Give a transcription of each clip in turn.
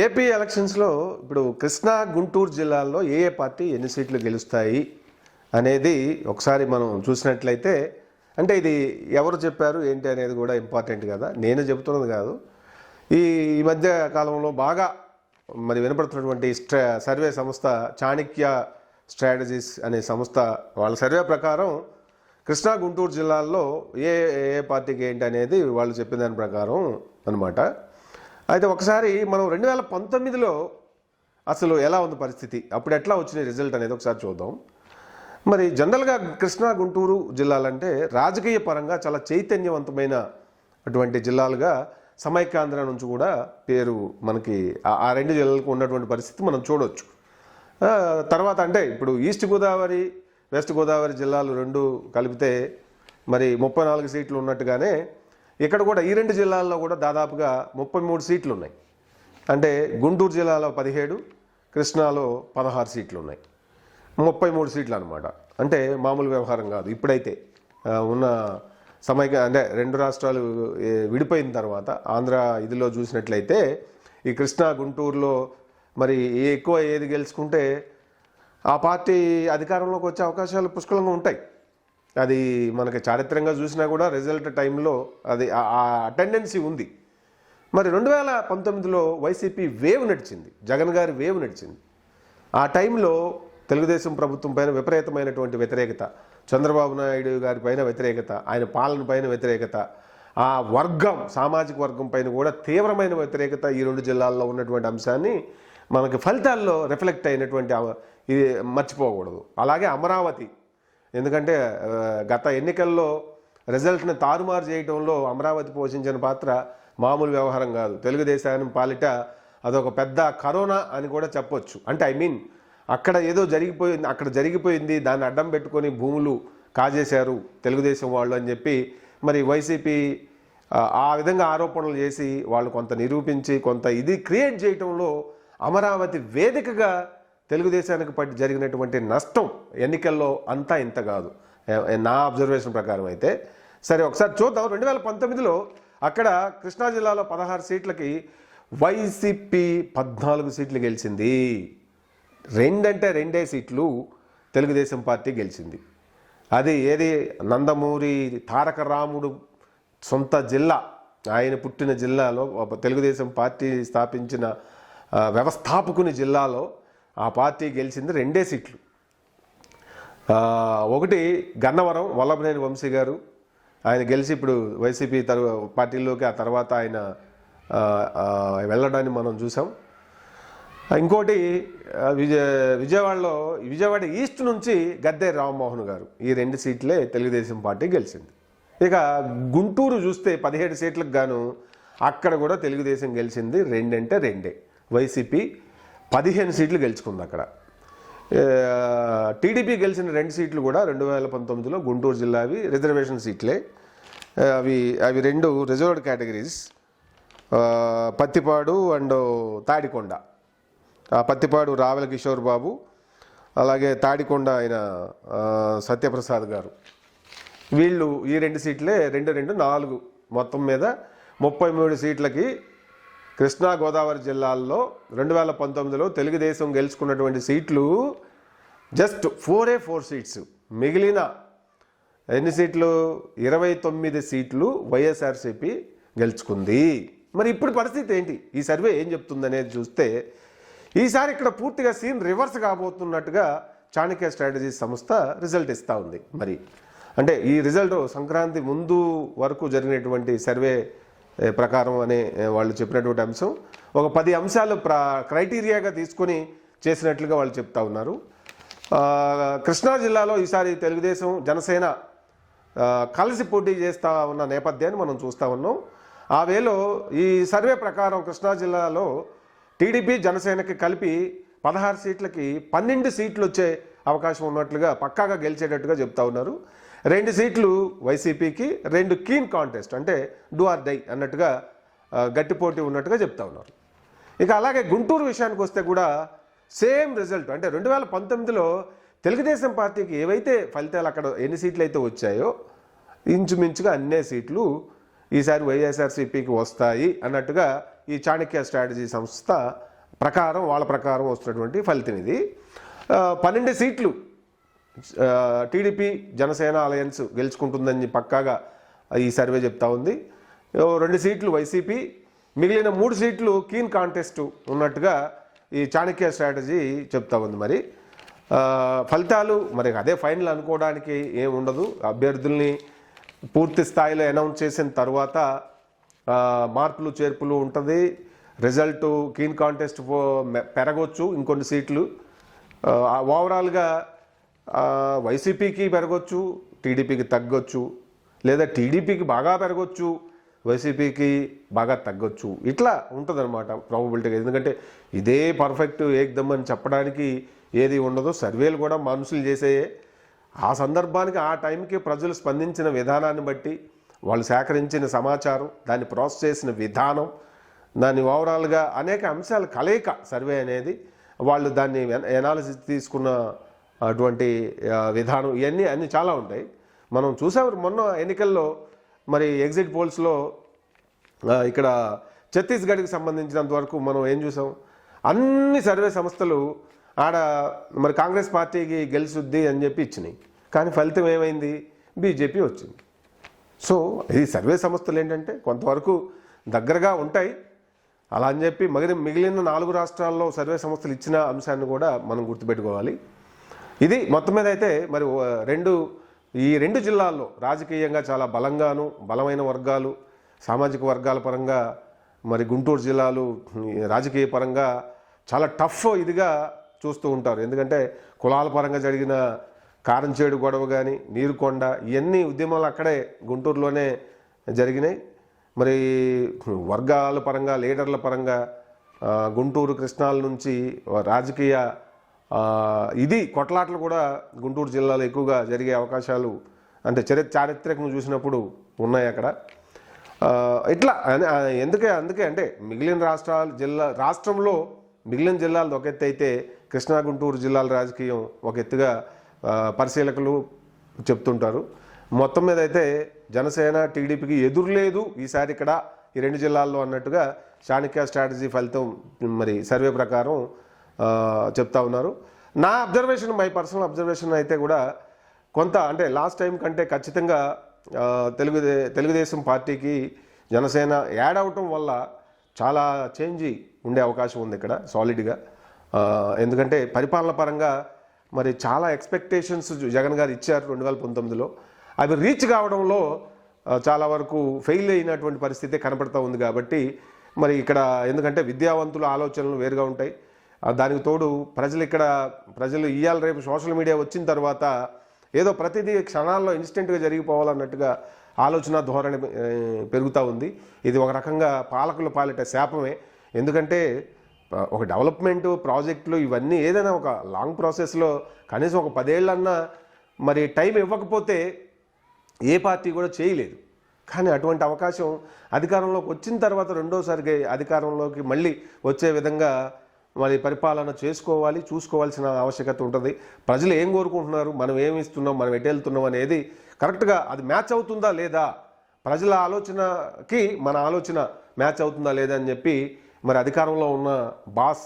AP ఎలక్షన్స్లో ఇప్పుడు కృష్ణా గుంటూరు జిల్లాల్లో ఏ ఏ పార్టీ ఎన్ని సీట్లు గెలుస్తాయి అనేది ఒకసారి మనం చూసినట్లయితే అంటే ఇది ఎవరు చెప్పారు ఏంటి అనేది కూడా ఇంపార్టెంట్ కదా. నేను చెబుతున్నది కాదు. ఈ ఈ మధ్య కాలంలో బాగా మరి వినపడుతున్నటువంటి స్ట్రా సర్వే సంస్థ చాణక్య స్ట్రాటజీస్ అనే సంస్థ వాళ్ళ సర్వే ప్రకారం కృష్ణా గుంటూరు జిల్లాల్లో ఏ ఏ పార్టీకి ఏంటి అనేది వాళ్ళు చెప్పిన దాని ప్రకారం అనమాట అయితే ఒకసారి మనం రెండు వేల పంతొమ్మిదిలో అసలు ఎలా ఉంది పరిస్థితి? అప్పుడు ఎట్లా వచ్చిన రిజల్ట్ అనేది ఒకసారి చూద్దాం. మరి జనరల్గా కృష్ణా గుంటూరు జిల్లాలంటే రాజకీయ పరంగా చాలా చైతన్యవంతమైన అటువంటి జిల్లాలుగా సమైక్యాంధ్ర నుంచి కూడా పేరు మనకి ఆ- ఆ రెండు జిల్లాలకు ఉన్నటువంటి పరిస్థితి మనం చూడవచ్చు తర్వాత అంటే ఇప్పుడు ఈస్ట్ గోదావరి వెస్ట్ గోదావరి జిల్లాలు రెండు కలిపితే మరి ముప్పై నాలుగు సీట్లు ఉన్నట్టుగానే ఇక్కడ కూడా ఈ రెండు జిల్లాల్లో కూడా దాదాపుగా ముప్పై మూడు సీట్లు ఉన్నాయి అంటే గుంటూరు జిల్లాలో పదిహేడు కృష్ణాలో పదహారు సీట్లు ఉన్నాయి ముప్పై మూడు సీట్లు అనమాట అంటే మామూలు వ్యవహారం కాదు. ఇప్పుడైతే ఉన్న సమైక్య అంటే రెండు రాష్ట్రాలు విడిపోయిన తర్వాత ఆంధ్ర ఇదిలో చూసినట్లయితే ఈ కృష్ణా గుంటూరులో మరి ఎక్కువ ఏది గెలుచుకుంటే ఆ పార్టీ అధికారంలోకి వచ్చే అవకాశాలు పుష్కలంగా ఉంటాయి. అది మనకి చారిత్రంగా చూసినా కూడా రిజల్ట్ టైంలో అది ఆ- అటెండెన్సీ ఉంది. మరి రెండు వేల పంతొమ్మిదిలో వైసీపీ వేవ్ నడిచింది. జగన్ గారి వేవ్ నడిచింది. ఆ టైంలో తెలుగుదేశం ప్రభుత్వం పైన విపరీతమైనటువంటి వ్యతిరేకత చంద్రబాబు నాయుడు గారి పైన వ్యతిరేకత ఆయన పాలన పైన వ్యతిరేకత ఆ వర్గం సామాజిక వర్గం పైన కూడా తీవ్రమైన వ్యతిరేకత ఈ రెండు జిల్లాల్లో ఉన్నటువంటి అంశాన్ని మనకి ఫలితాల్లో రిఫ్లెక్ట్ అయినటువంటి అవ- ఇది మర్చిపోకూడదు. అలాగే అమరావతి ఎందుకంటే గత ఎన్నికల్లో రిజల్ట్ని తారుమారు చేయడంలో అమరావతి పోషించిన పాత్ర మామూలు వ్యవహారం కాదు. తెలుగుదేశాన్ని పాలిట అదొక పెద్ద కరోనా అని కూడా చెప్పొచ్చు. అంటే ఐ మీన్ అక్కడ ఏదో జరిగిపోయింది అక్కడ జరిగిపోయింది దాన్ని అడ్డం పెట్టుకొని భూములు కాజేశారు తెలుగుదేశం వాళ్ళు అని చెప్పి మరి వైసీపీ ఆ విధంగా ఆరోపణలు చేసి వాళ్ళు కొంత నిరూపించి కొంత ఇది క్రియేట్ చేయటంలో అమరావతి వేదికగా తెలుగుదేశానికి పట్టి జరిగినటువంటి నష్టం ఎన్నికల్లో అంతా ఇంత కాదు. నా అబ్జర్వేషన్ ప్రకారం అయితే. సరే ఒకసారి చూద్దాం. రెండు వేల పంతొమ్మిదిలో అక్కడ కృష్ణా జిల్లాలో పదహారు సీట్లకి వైసీపీ పద్నాలుగు సీట్లు గెలిచింది. రెండంటే రెండే సీట్లు తెలుగుదేశం పార్టీ గెలిచింది. అది ఏది? నందమూరి తారక రాముడు సొంత జిల్లా. ఆయన పుట్టిన జిల్లాలో ఒక తెలుగుదేశం పార్టీ స్థాపించిన వ్యవస్థాపకుని జిల్లాలో ఆ పార్టీ గెలిచింది రెండే సీట్లు. ఒకటి గన్నవరం వల్లభనేని వంశీ గారు. ఆయన గెలిచి ఇప్పుడు వైసీపీ తరు పార్టీలోకి ఆ తర్వాత ఆయన వెళ్ళడాన్ని మనం చూసాం. ఇంకోటి విజయ విజయవాడలో విజయవాడ ఈస్ట్ నుంచి గద్దె రామ్మోహన్ గారు ఈ రెండు సీట్లే తెలుగుదేశం పార్టీ గెలిచింది. ఇక గుంటూరు చూస్తే పదిహేడు సీట్లకు గాను అక్కడ కూడా తెలుగుదేశం గెలిచింది రెండంటే రెండే. వైసీపీ పదిహేను సీట్లు గెలుచుకుంది అక్కడ. టీడీపీ గెలిచిన రెండు సీట్లు కూడా రెండు వేల పంతొమ్మిదిలో గుంటూరు జిల్లావి రిజర్వేషన్ సీట్లే. అవి అవి రెండు reserved categories. Pattipadu and Tadikonda. ఆ పత్తిపాడు రావెల కిషోర్ బాబు అలాగే తాడికొండ ఆయన సత్యప్రసాద్ గారు. వీళ్ళు ఈ రెండు సీట్లే రెండు రెండు నాలుగు మొత్తం మీద ముప్పై మూడు సీట్లకి కృష్ణా గోదావరి జిల్లాల్లో రెండు వేల పంతొమ్మిదిలో తెలుగుదేశం గెలుచుకున్నటువంటి సీట్లు జస్ట్ ఫోరే ఫోర్ సీట్స్. మిగిలిన ఎన్ని సీట్లు? ఇరవై తొమ్మిది సీట్లు వైఎస్ఆర్సీపీ గెలుచుకుంది. మరి ఇప్పుడు పరిస్థితి ఏంటి? ఈ సర్వే ఏం చెప్తుంది అనేది చూస్తే ఈసారి ఇక్కడ పూర్తిగా సీన్ రివర్స్ కాబోతున్నట్టుగా చాణక్య స్ట్రాటజీ సంస్థ రిజల్ట్ ఇస్తూ ఉంది. మరి అంటే ఈ రిజల్ట్ సంక్రాంతి ముందు వరకు జరిగినటువంటి సర్వే ప్రకారం అనే వాళ్ళు చెప్పినటువంటి అంశం. ఒక పది అంశాలు ప్ర క్రైటీరియాగా తీసుకొని చేసినట్లుగా వాళ్ళు చెప్తా ఉన్నారు. కృష్ణా జిల్లాలో ఈసారి తెలుగుదేశం జనసేన కలిసి పోటీ చేస్తా ఉన్న నేపథ్యాన్ని మనం చూస్తా ఉన్నాం. ఆ వేలో ఈ సర్వే ప్రకారం కృష్ణా జిల్లాలో టీడీపీ జనసేనకి కలిపి పదహారు సీట్లకి పన్నెండు సీట్లు వచ్చే అవకాశం ఉన్నట్లుగా పక్కాగా గెలిచేటట్టుగా చెప్తా ఉన్నారు. రెండు సీట్లు వైసీపీకి రెండు కీన్ కాంటెస్ట్ అంటే డూ ఆర్ డై అన్నట్టుగా గట్టి పోటీ ఉన్నట్టుగా చెప్తా ఉన్నారు. ఇక అలాగే గుంటూరు విషయానికి వస్తే కూడా సేమ్ రిజల్ట్ అంటే రెండు వేల పంతొమ్మిదిలో తెలుగుదేశం పార్టీకి ఏవైతే ఫలితాలు అక్కడ ఎన్ని సీట్లు అయితే వచ్చాయో ఇంచుమించుగా అన్నే సీట్లు ఈసారి వైఎస్ఆర్సీపీకి వస్తాయి అన్నట్టుగా ఈ చాణక్య స్ట్రాటజీ సంస్థ ప్రకారం వాళ్ళ ప్రకారం వస్తున్నటువంటి ఫలితం ఇది. పన్నెండు సీట్లు టీడీపీ జనసేన అలయన్స్ గెలుచుకుంటుందని పక్కాగా ఈ సర్వే చెప్తా ఉంది. రెండు సీట్లు వైసీపీ మిగిలిన మూడు సీట్లు కీన్ కాంటెస్ట్ ఉన్నట్టుగా ఈ చాణక్య స్ట్రాటజీ చెప్తా ఉంది మరి. ఫలితాలు మరి అదే ఫైనల్ అనుకోవడానికి ఏమి ఉండదు. అభ్యర్థుల్ని పూర్తి స్థాయిలో అనౌన్స్ చేసిన తర్వాత మార్పులు చేర్పులు ఉంటుంది. రిజల్ట్ కీన్ కాంటెస్ట్ పెరగవచ్చు ఇంకొన్ని సీట్లు. ఓవరాల్గా వైసీపీకి పెరగవచ్చు టీడీపీకి తగ్గొచ్చు లేదా టీడీపీకి బాగా పెరగొచ్చు వైసీపీకి బాగా తగ్గొచ్చు. ఇట్లా ఉంటుందన్నమాట ప్రాబబిలిటీగా ఎందుకంటే ఇదే పర్ఫెక్ట్ ఏకదమ్ అని చెప్పడానికి ఏది ఉండదు సర్వేలు కూడా మనుషులు చేసేయే ఆ సందర్భానికి ఆ టైంకి ప్రజలు స్పందించిన విధానాన్ని బట్టి వాళ్ళు సేకరించిన సమాచారం దాన్ని ప్రాసెస్ చేసిన విధానం దాన్ని ఓవరాల్గా అనేక అంశాల కలయిక సర్వే అనేది వాళ్ళు దాన్ని ఎనాలిసిస్ తీసుకున్న అటువంటి విధానం ఇవన్నీ అన్నీ చాలా ఉంటాయి. మనం చూసాం మొన్న ఎన్నికల్లో మరి ఎగ్జిట్ పోల్స్లో ఇక్కడ ఛత్తీస్గఢ్కి సంబంధించినంత వరకు మనం ఏం చూసాం? అన్ని సర్వే సంస్థలు ఆడ మరి కాంగ్రెస్ పార్టీకి గెలుసుద్ది అని చెప్పి ఇచ్చినాయి. కానీ ఫలితం ఏమైంది? బీజేపీ వచ్చింది. సో ఈ సర్వే సంస్థలు ఏంటంటే కొంతవరకు దగ్గరగా ఉంటాయి. అలా అని చెప్పి మిగిలిన నాలుగు రాష్ట్రాల్లో సర్వే సంస్థలు ఇచ్చిన అంశాన్ని కూడా మనం గుర్తుపెట్టుకోవాలి. ఇది మొత్తం మీద అయితే మరి రెండు ఈ రెండు జిల్లాల్లో రాజకీయంగా చాలా బలంగాను బలమైన వర్గాలు సామాజిక వర్గాల పరంగా మరి గుంటూరు జిల్లాలు రాజకీయ పరంగా చాలా టఫ్ ఇదిగా చూస్తూ ఉంటారు. ఎందుకంటే కులాల పరంగా జరిగిన కారంచేడు గొడవ కానీ నీరుకొండ ఇవన్నీ ఉద్యమాలు అక్కడే గుంటూరులోనే జరిగినాయి. మరి వర్గాల పరంగా లీడర్ల పరంగా గుంటూరు కృష్ణాల నుంచి రాజకీయ ఇది కొట్లాటలు కూడా గుంటూరు జిల్లాలో ఎక్కువగా జరిగే అవకాశాలు అంటే చరి చారిత్రకం చూసినప్పుడు ఉన్నాయి అక్కడ. ఇట్లా ఎందుకే అందుకే అంటే మిగిలిన రాష్ట్రాలు జిల్లా రాష్ట్రంలో మిగిలిన జిల్లాలు ఒక ఎత్తు అయితే కృష్ణా గుంటూరు జిల్లాల రాజకీయం ఒక ఎత్తుగా పరిశీలకులు చెప్తుంటారు. మొత్తం మీద అయితే జనసేన టీడీపీకి ఎదురులేదు ఈసారి ఇక్కడ ఈ రెండు జిల్లాల్లో అన్నట్టుగా చాణక్య స్ట్రాటజీ ఫలితం మరి సర్వే ప్రకారం చెప్తా ఉన్నారు. నా అబ్జర్వేషన్ మై పర్సనల్ అబ్జర్వేషన్ అయితే కూడా కొంత అంటే లాస్ట్ టైం కంటే ఖచ్చితంగా తెలుగుదే తెలుగుదేశం పార్టీకి జనసేన యాడ్ అవటం వల్ల చాలా చేంజ్ ఉండే అవకాశం ఉంది ఇక్కడ సాలిడ్గా ఎందుకంటే పరిపాలన పరంగా మరి చాలా ఎక్స్పెక్టేషన్స్ జగన్ గారు ఇచ్చారు రెండు వేల పంతొమ్మిదిలో. అవి రీచ్ కావడంలో చాలా వరకు ఫెయిల్ అయినటువంటి పరిస్థితి కనపడుతూ ఉంది కాబట్టి మరి ఇక్కడ ఎందుకంటే విద్యావంతుల ఆలోచనలు వేరుగా ఉంటాయి. దానికి తోడు ప్రజలు ఇక్కడ ప్రజలు ఇవాళ రేపు సోషల్ మీడియా వచ్చిన తర్వాత ఏదో ప్రతిదీ క్షణాల్లో ఇన్స్టెంట్గా జరిగిపోవాలన్నట్టుగా ఆలోచన ధోరణి పెరుగుతూ ఉంది. ఇది ఒక రకంగా పాలకుల పాలిట శాపమే. ఎందుకంటే ఒక డెవలప్మెంట్ ప్రాజెక్టులు ఇవన్నీ ఏదైనా ఒక లాంగ్ ప్రాసెస్లో కనీసం ఒక పదేళ్ళన్నా మరి టైం ఇవ్వకపోతే ఏ పార్టీ కూడా చేయలేదు. కానీ అటువంటి అవకాశం అధికారంలోకి వచ్చిన తర్వాత రెండోసారికి అధికారంలోకి మళ్ళీ వచ్చే విధంగా మరి పరిపాలన చేసుకోవాలి చూసుకోవాల్సిన ఆవశ్యకత ఉంటుంది. ప్రజలు ఏం కోరుకుంటున్నారు? మనం ఏమి ఇస్తున్నాం? మనం ఎటు వెళ్తున్నాం అనేది కరెక్ట్గా అది మ్యాచ్ అవుతుందా లేదా? ప్రజల ఆలోచనకి మన ఆలోచన మ్యాచ్ అవుతుందా లేదా అని చెప్పి మరి అధికారంలో ఉన్న బాస్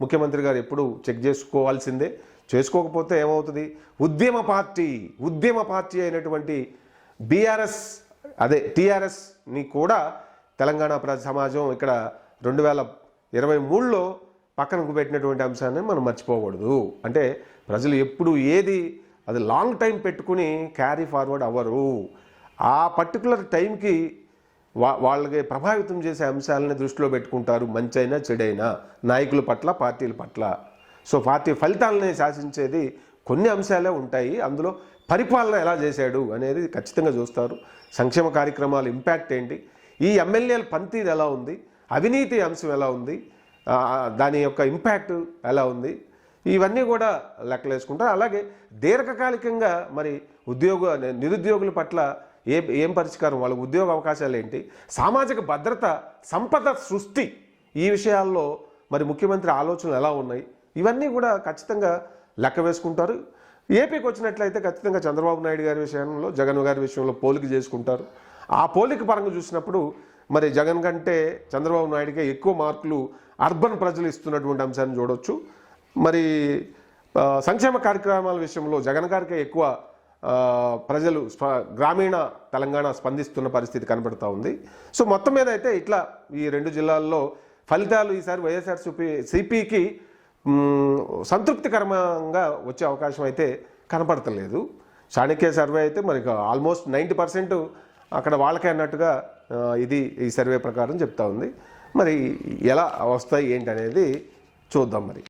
ముఖ్యమంత్రి గారు ఎప్పుడు చెక్ చేసుకోవాల్సిందే. చేసుకోకపోతే ఏమవుతుంది? ఉద్యమ పార్టీ ఉద్యమ పార్టీ అయినటువంటి బీఆర్ఎస్ అదే టీఆర్ఎస్ని కూడా తెలంగాణ ప్రజ సమాజం ఇక్కడ రెండు వేల ఇరవై మూడులో పక్కనకు పెట్టినటువంటి అంశాన్ని మనం మర్చిపోకూడదు. అంటే ప్రజలు ఎప్పుడు ఏది అది లాంగ్ టైం పెట్టుకుని క్యారీ ఫార్వర్డ్ అవ్వరు. ఆ పర్టికులర్ టైంకి వా వాళ్ళకి ప్రభావితం చేసే అంశాలని దృష్టిలో పెట్టుకుంటారు మంచైనా చెడైనా నాయకుల పట్ల పార్టీల పట్ల. సో పార్టీ ఫలితాలని శాసించేది కొన్ని అంశాలే ఉంటాయి. అందులో పరిపాలన ఎలా చేశాడు అనేది ఖచ్చితంగా చూస్తారు. సంక్షేమ కార్యక్రమాల ఇంపాక్ట్ ఏంటి? ఈ ఎమ్మెల్యేల పనితీరు ఎలా ఉంది? అవినీతి అంశం ఎలా ఉంది? దాని యొక్క ఇంపాక్ట్ ఎలా ఉంది? ఇవన్నీ కూడా లెక్కలేసుకుంటారు. అలాగే దీర్ఘకాలికంగా మరి ఉద్యోగ నిరుద్యోగుల పట్ల ఏ ఏం పరిష్కారం? వాళ్ళ ఉద్యోగ అవకాశాలు ఏంటి? సామాజిక భద్రత సంపద సృష్టి ఈ విషయాల్లో మరి ముఖ్యమంత్రి ఆలోచనలు ఎలా ఉన్నాయి? ఇవన్నీ కూడా ఖచ్చితంగా లెక్క వేసుకుంటారు. ఏపీకి వచ్చినట్లయితే ఖచ్చితంగా చంద్రబాబు నాయుడు గారి విషయంలో జగన్ గారి విషయంలో పోలిక చేసుకుంటారు. ఆ పోలిక పరంగా చూసినప్పుడు మరి జగన్ కంటే చంద్రబాబు నాయుడుకే ఎక్కువ మార్కులు అర్బన్ ప్రజలు ఇస్తున్నటువంటి అంశాన్ని చూడొచ్చు. మరి సంక్షేమ కార్యక్రమాల విషయంలో జగన్ గారికే ఎక్కువ ప్రజలు స్ప గ్రామీణ తెలంగాణ స్పందిస్తున్న పరిస్థితి కనబడుతూ ఉంది. సో మొత్తం మీద అయితే ఇట్లా ఈ రెండు జిల్లాల్లో ఫలితాలు ఈసారి వైఎస్ఆర్సీపీ సిపికి సంతృప్తికరంగా వచ్చే అవకాశం అయితే కనపడతలేదు. చాణక్య సర్వే అయితే మరి ఆల్మోస్ట్ నైంటీ పర్సెంట్ అక్కడ వాళ్ళకే అన్నట్టుగా ఇది ఈ సర్వే ప్రకారం చెప్తా ఉంది. మరి ఎలా వస్తాయి ఏంటి అనేది చూద్దాం మరి.